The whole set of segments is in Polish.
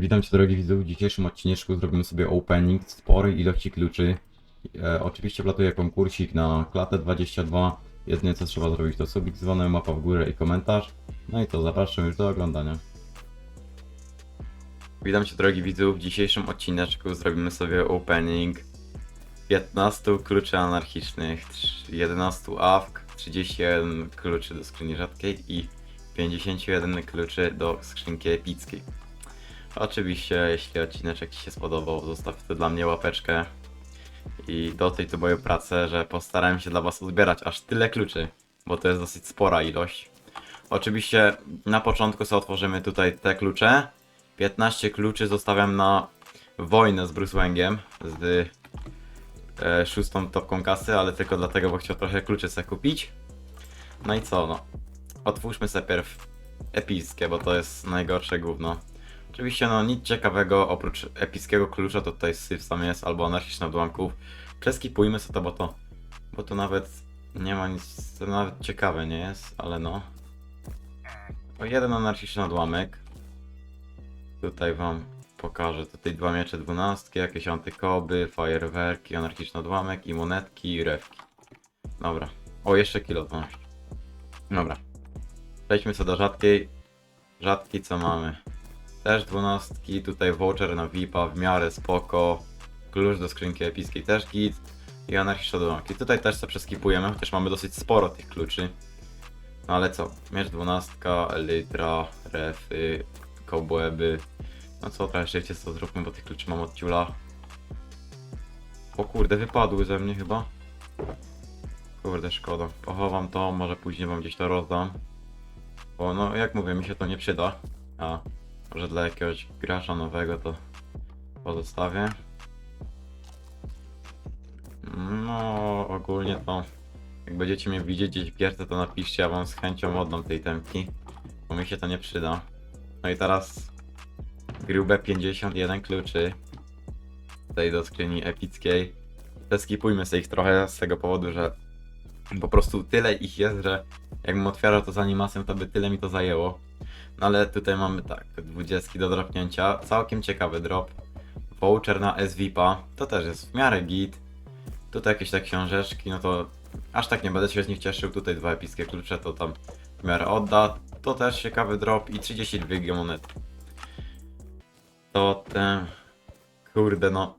Witam Cię drogi widzu, w dzisiejszym odcineczku zrobimy sobie opening sporej ilości kluczy. E, oczywiście wlatuje konkursik na klatę 22. Jedynie co trzeba zrobić to subik dzwonem, mapa w górę i komentarz. No i to zapraszam już do oglądania. Witam Cię drogi widzu, w dzisiejszym odcineczku zrobimy sobie opening 15 kluczy anarchicznych, 11 AWK, 31 kluczy do skrzyni rzadkiej i 51 kluczy do skrzynki epickiej. Oczywiście, jeśli odcineczek Ci się spodobał, zostaw tu dla mnie łapeczkę i doceń tu moją pracę, że postarałem się dla Was uzbierać aż tyle kluczy, bo to jest dosyć spora ilość. Oczywiście na początku sobie otworzymy tutaj te klucze. 15 kluczy zostawiam na wojnę z Bruce Wangiem, z e, szóstą topką kasy, ale tylko dlatego, bo chciał trochę kluczy sobie kupić. No i co, no. Otwórzmy sobie pierw epickie, bo to jest najgorsze gówno. Oczywiście no nic ciekawego, oprócz epickiego klucza to tutaj syf sam jest, albo anarchiczny odłamków. Przeskipujmy sobie to, bo to, bo to nawet nie ma nic, to nawet ciekawe nie jest, ale no. O jeden anarchiczny odłamek. Tutaj wam pokażę, tutaj dwa miecze dwunastki, jakieś antykoby, fajerwerki, anarchiczny odłamek i monetki i rewki. Dobra. O, jeszcze kilo 12. Dobra. Przejdźmy sobie do rzadkiej. Rzadki co mamy? Też dwunastki, tutaj voucher na VIPa w miarę spoko. Klucz do skrzynki epickiej też git. I anarchiczne dołamki. Tutaj też sobie przeskipujemy, chociaż mamy dosyć sporo tych kluczy. No ale co? Miecz dwunastka, elytra, refy, kobłęby. No co, teraz jeszcze co zróbmy, bo tych kluczy mam od ciula. O kurde, wypadły ze mnie chyba. Kurde, szkoda. Pochowam to, może później wam gdzieś to rozdam. Bo no, jak mówię, mi się to nie przyda. A może dla jakiegoś gracza nowego to pozostawię. No, ogólnie to jak będziecie mnie widzieć gdzieś w gierce, to napiszcie, ja wam z chęcią oddam tej temki, bo mi się to nie przyda. No i teraz grube 51 kluczy tutaj do skrzyni epickiej. Zeskipujmy sobie ich trochę z tego powodu, że po prostu tyle ich jest, że jakbym otwierał to z animacją, to by tyle mi to zajęło. Ale tutaj mamy tak, 20 do dropnięcia, całkiem ciekawy drop. Voucher na SVIPa, to też jest w miarę git. Tutaj jakieś te książeczki, no to aż tak nie będę się z nich cieszył. Tutaj dwa epickie klucze, to tam w miarę odda. To też ciekawy drop i 32 G monet. To ten... Kurde no.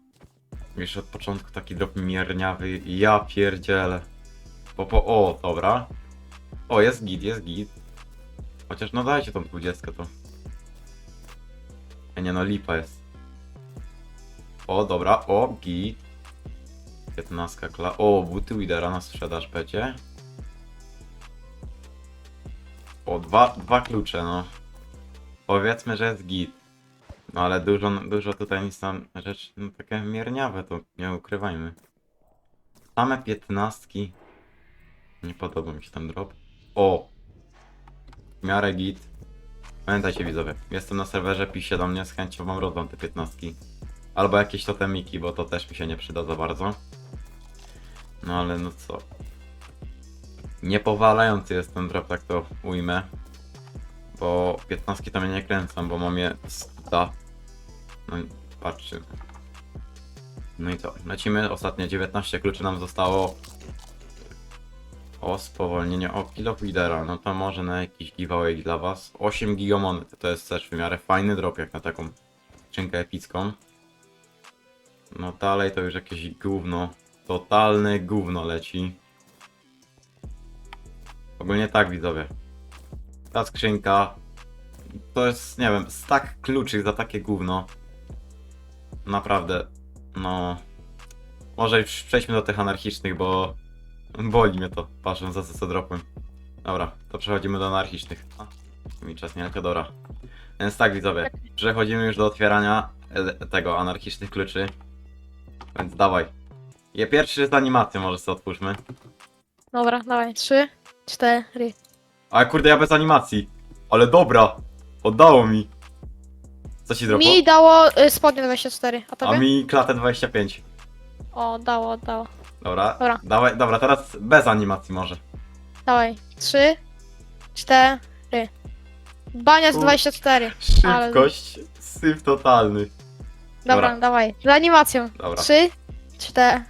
Już od początku taki drop mierniawy. Ja pierdzielę. Po, po, o, dobra. O, jest git, jest git. Chociaż no dajcie tą 20 to. A nie no, lipa jest. O, dobra, o, git. 15 kla. O, buty Widera na sprzedaż będzie. O, dwa, dwa klucze, no. Powiedzmy, że jest git. No ale dużo, dużo tutaj nic tam rzeczy, no takie mierniawe to nie ukrywajmy. Same piętnastki. Nie podoba mi się ten drop. O! W miarę git. Pamiętajcie widzowie, jestem na serwerze, piszcie do mnie, z chęcią wam rozdam te piętnastki. Albo jakieś totemiki, bo to też mi się nie przyda za bardzo. No ale no co. Niepowalający jest ten drop, tak to ujmę. Bo 15 to mnie nie kręcą, bo mam je 100. No i patrzcie. No i co, lecimy, ostatnie 19 kluczy nam zostało. O, spowolnienie, o, kilo lidera, no to może na jakiś giveaway dla was. 8 gigamonet, to jest też w miarę fajny drop, jak na taką skrzynkę epicką. No dalej to już jakieś gówno, totalne gówno leci. Ogólnie tak widzowie. Ta skrzynka to jest, nie wiem, stak kluczy za takie gówno. Naprawdę, no. Może już przejdźmy do tych anarchicznych, bo boli mnie to, patrząc za co co dropłem. Dobra, to przechodzimy do anarchicznych. A, mi czas nie leciał, dobra. Więc tak widzowie, przechodzimy już do otwierania e, tego anarchicznych kluczy. Więc dawaj. Je pierwszy z animacją może sobie otwórzmy. Dobra, dawaj. Trzy, cztery. Ale kurde, ja bez animacji. Ale dobra, oddało mi. Co ci dropo? Mi dało y, spodnie 24, a A tobie? mi klatę 25. O, dało, dało. Dobra. Dobra. Dawaj, dobra, teraz bez animacji może. Dawaj. Trzy, cztery. Bania z U. 24. Szybkość Syf totalny. Dobra, Dobra. dawaj. Z animacją. Dobra. Trzy, cztery.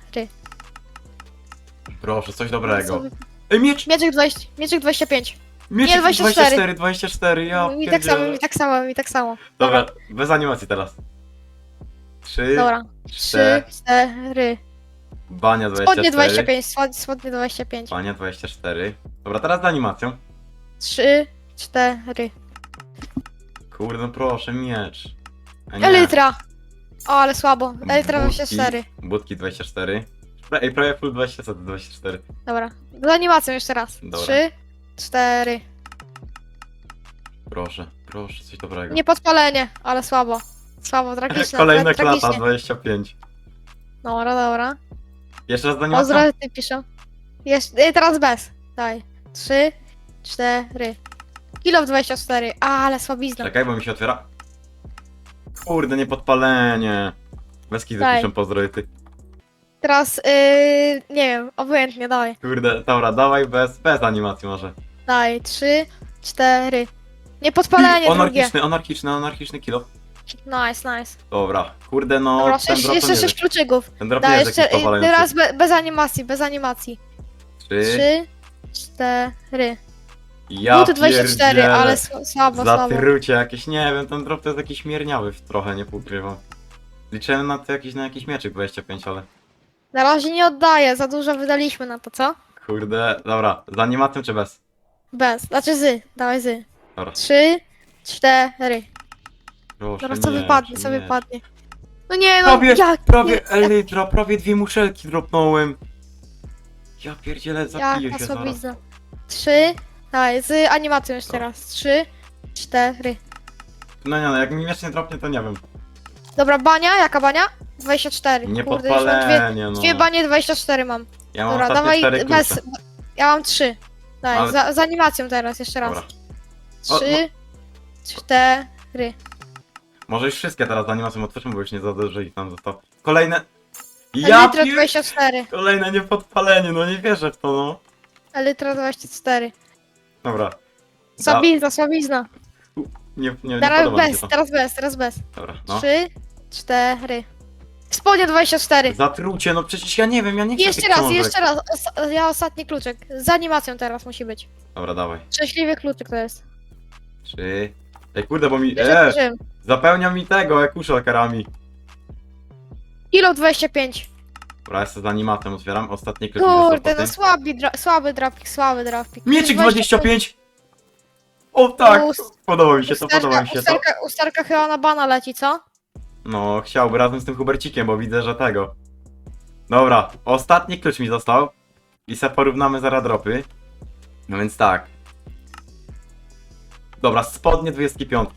Proszę, coś dobrego. Ej, miecz! Mieczyk 20, mieczyk 25. Miecz Nie, 24, 24, 24, ja mi tak samo, pierdzielę. mi tak samo, mi tak samo. Dobra, bez animacji teraz. 3, Dobra. 4, Trzy, cztery. Bania Spodnie 24. 25, spod- spodnie 25. Bania 24. Dobra, teraz z animacją. Trzy, cztery. Kurde, no proszę, miecz. A nie. Elytra. O, ale słabo. Elytra Budki. 24. Budki 24. Pra- Ej, prawie full 20, co to 24. Dobra. Z animacją jeszcze raz. Dobra. Trzy, cztery. Proszę, proszę, coś dobrego. Niepodpalenie, ale słabo. Słabo, tragiczne. Kolejna tra- klata, tragicznie. 25. Dobra, dobra. Jeszcze raz z animacją? Pozdrowy ty piszą. Jeszcze, y, teraz bez. Daj. Trzy, cztery. Kilo w 24. A, ale słabizna. Czekaj, bo mi się otwiera. Kurde, niepodpalenie. Bez kitu Daj. piszą pozdrowy ty. Teraz, yy, nie wiem, obojętnie, dawaj. Kurde, dobra, dawaj bez, bez animacji może. Daj. Trzy, cztery. Niepodpalenie drugie. Anarchiczny, anarchiczny, anarchiczny kilo. Nice, nice. Dobra, kurde no, Dobra, ten sześć, drop to jeszcze nie sześć kluczyków. Ten drop nie jest jeszcze, jakiś powalający. teraz be, bez animacji, bez animacji. Trzy. Trzy, cztery. Ja Buty 24, pierdzielę. ale sł- słabo, słabo. Zatrucie jakieś, nie wiem, ten drop to jest jakiś śmierniały w- trochę, nie ukrywam. Liczyłem na to jakiś, na jakiś mieczyk 25, ale Na razie nie oddaję, za dużo wydaliśmy na to, co? kurde, dobra, z animacją czy bez? Bez, znaczy zy, dawaj zy. Dobra, Trzy, cztery. Proszę, Zaraz co nie, wypadnie, co nie. wypadnie. No nie no, Prawie, jak, prawie, elytra, prawie dwie muszelki dropnąłem. Ja pierdzielę, zapiję jaka się zaraz. Trzy, dawaj, z animacją jeszcze raz. Trzy, cztery. No nie no, jak mi miecz nie dropnie, to nie wiem. Dobra, bania, jaka bania? 24. Nie Kurde, już mam dwie, podpalenie, no. dwie banie 24 mam. Ja mam Dobra, ostatnie dawaj cztery bez. Ja mam trzy. Daj, Ale- za, z animacją teraz, jeszcze raz. Dobra. O, Trzy, cztery. Może już wszystkie teraz z animacją otwórzmy, bo już nie za dużo ich tam zostało. Kolejne... Ja Elytra pier... 24. Kolejne niepodpalenie, no nie wierzę w to, no. Elytra 24. Dobra. Słabizna, słabizna. Nie, nie, nie Teraz podoba mi się bez, to. teraz bez, teraz bez. Dobra, no. Trzy, cztery. Spodnie 24. Zatrucie, no przecież ja nie wiem, ja nie chcę Jeszcze tych raz, książek. jeszcze raz. Os- ja ostatni kluczek. Z animacją teraz musi być. Dobra, dawaj. Szczęśliwy kluczyk to jest. Trzy... Ej, kurde, bo mi... E, otworzyłem. Zapełnia mi tego, jak karami. Kilo 25. Dobra, ja sobie z animatem otwieram. Ostatni klucz mi został Kurde, no słaby, dra słaby drapik, słaby drapik. Mieczyk 25! O tak! Ust- Podoba mi się to, podoba mi się to. usterka, usterka chyba na bana leci, co? No, chciałby razem z tym Hubercikiem, bo widzę, że tego. Dobra, ostatni klucz mi został. I se porównamy zaraz dropy. No więc tak. Dobra, spodnie 25.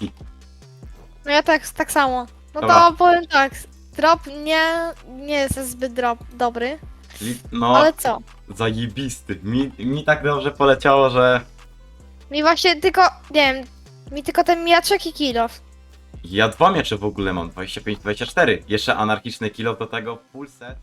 No ja tak, tak samo. No Dobra. to powiem tak, drop nie, nie jest zbyt drop, dobry, no, ale co? zajebisty. Mi, mi tak dobrze poleciało, że Mi właśnie tylko, nie wiem, mi tylko ten miaczek i kilof. ja dwa miecze w ogóle mam. 25-24. Jeszcze anarchiczny kilo do tego, full set.